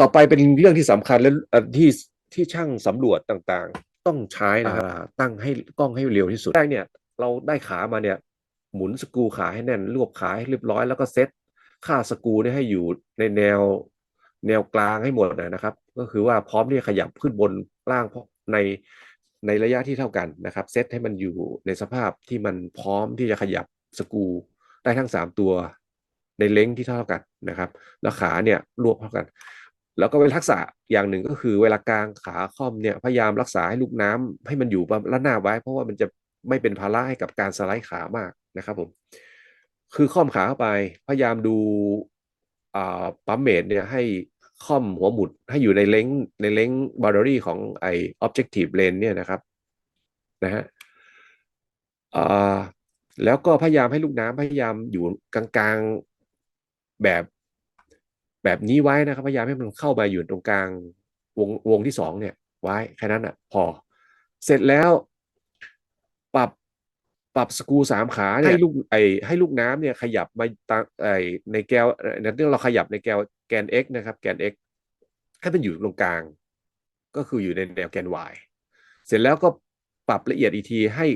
ต่อไปเป็นเรื่องที่สำคัญและอันที่ที่ช่างสำรวจต่างๆ ต้องใช้นะครับอ่าตั้งให้กล้องให้เร็วที่สุดแรกเนี่ย เราได้ขามาเนี่ย หมุนสกรูขาให้แน่นรวบขาให้เรียบร้อยแล้วก็เซตค่าสกรูเนี่ยให้อยู่ในแนวแนวกลางให้หมดนะครับ ก็คือว่าพร้อมที่จะขยับขึ้นบนล่างในในระยะที่เท่ากันนะครับ เซตให้มันอยู่ในสภาพที่มันพร้อมที่จะขยับสกรูได้ทั้งสามตัว ในเล้งที่เท่ากันนะครับ แล้วขาเนี่ยรวบเท่ากัน แล้วก็เป็นทักษะอย่างหนึ่งก็คือเวลากลางขาค่อมเนี่ยพยายามรักษาให้ลูกน้ำให้มันอยู่ระนาบไว้ เพราะว่ามันจะไม่เป็นภาระให้กับการสไลด์ขามากนะครับผมคือค่อมขาเข้าไปพยายามดูปั๊มเมดเนี่ยให้ค่อมหัวหมุดให้อยู่ในเล้งในเล้งบาร์เรี่ของไอ objective lane เนี่ยนะครับนะฮะแล้วก็พยายามให้ลูกน้ำพยายามอยู่กลางๆแบบ แบบนี้ไว้นะครับ พยายามให้มันเข้ามาอยู่ตรงกลางวงวงที่สองเนี่ย ไว้แค่นั้นอะ พอ เสร็จแล้วปรับปรับสกรูสามขาให้ลูกไอให้ลูกน้ำเนี่ย ขยับมาตางไอในแกวในเรื่องเราขยับในแกวแกน x นะครับ แกน x ให้มันอยู่ตรงกลาง ก็คืออยู่ในแนวแกน y เสร็จแล้วก็ปรับละเอียดอีกทีให้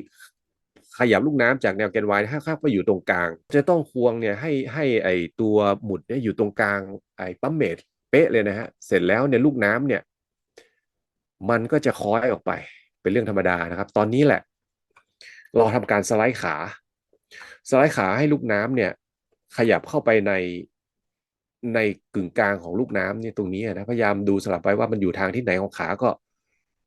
ขยับลูกน้ำจากแนวแกน y ให้เข้าไปอยู่ตรงกลาง จะต้องควงเนี่ยให้ให้ไอตัวหมุดเนี่ยอยู่ตรงกลางไอปั๊มเมดเป๊ะเลยนะฮะเสร็จแล้วเนี่ยลูกน้ำเนี่ย มันก็จะคล้อยออกไป เป็นเรื่องธรรมดานะครับ ตอนนี้แหละ เราทำการสไลด์ขา สไลด์ขาให้ลูกน้ำเนี่ย ขยับเข้าไปในในกึ่งกลางของลูกน้ำเนี่ยตรงนี้นะพยายามดูสลับไปว่ามันอยู่ทางที่ไหนของขาก็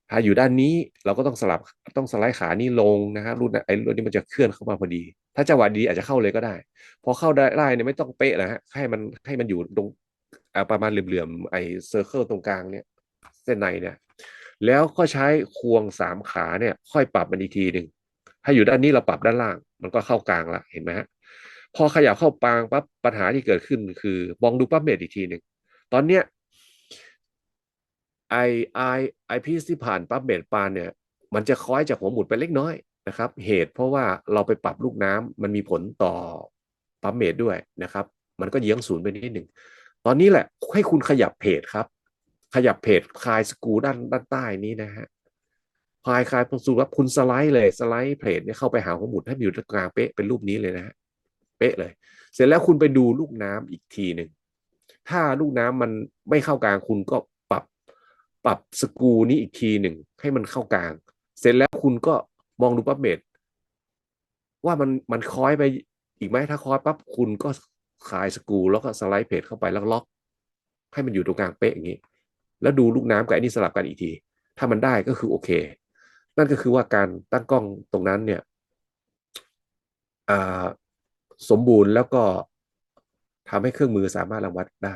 ถ้าอยู่ด้านนี้เราก็ต้องสลับต้องสไลด์ขานี่ลงนะครับรุ่นไอ้รุ่นนี้มันจะเคลื่อนเข้ามาพอดี ถ้าจังหวะดีอาจจะเข้าเลยก็ได้ พอเข้าได้ได้เนี่ยไม่ต้องเป๊ะนะฮะให้มันให้มันอยู่ตรงประมาณเหลื่อมๆไอ้เซอร์เคิลตรงกลางเนี่ยเส้นในเนี่ยแล้วก็ใช้ควงสามขาเนี่ย ค่อยปรับมันอีกทีหนึ่งถ้าอยู่ด้านนี้เราปรับด้านล่าง มันก็เข้ากลางละเห็นไหมฮะพอขยับเข้าปางปั๊บปัญหาที่เกิดขึ้นคือมองดูปั๊มเมดอีกทีหนึ่งตอนเนี้ย ไอไอไอพีซที่ผ่านปั๊มเมดปานเนี่ย มันจะคล้อยจากหัวหมุดไปเล็กน้อยนะครับ เหตุเพราะว่าเราไปปรับลูกน้ำมันมีผลต่อปั๊มเมดด้วยนะครับ มันก็เยื้องศูนย์ไปนิดหนึ่งตอนนี้แหละให้คุณขยับเพจครับ ขยับเพจคลายสกูด้านด้านใต้นี้นะฮะคลายคลายสูรับคุณสไลด์เลยสไลด์เพจเนี่ยเข้าไปหาหัวหมุดให้อยู่ตรงกลางเป๊ะเป็นรูปนี้เลยนะฮะเป๊ะเลย เสร็จแล้วคุณไปดูลูกน้ำอีกทีหนึ่งถ้าลูกน้ำมันไม่เข้ากลางคุณก็ ปรับสกูนี้อีกทีหนึ่งให้มันเข้ากลาง เสร็จแล้วคุณก็มองดูปั๊บเมดว่ามันมันคล้อยไปอีกไหมถ้าคล้อยปั๊บคุณก็คลายสกูแล้วก็สไลด์เพจเข้าไปแล้วล็อก ให้มันอยู่ตรงกลางเป๊ะอย่างนี้ แล้วดูลูกน้ำกับไอ้นี่สลับกันอีกที ถ้ามันได้ก็คือโอเค นั่นก็คือว่าการตั้งกล้องตรงนั้นเนี่ยสมบูรณ์แล้วก็ทำให้เครื่องมือสามารถรังวัดได้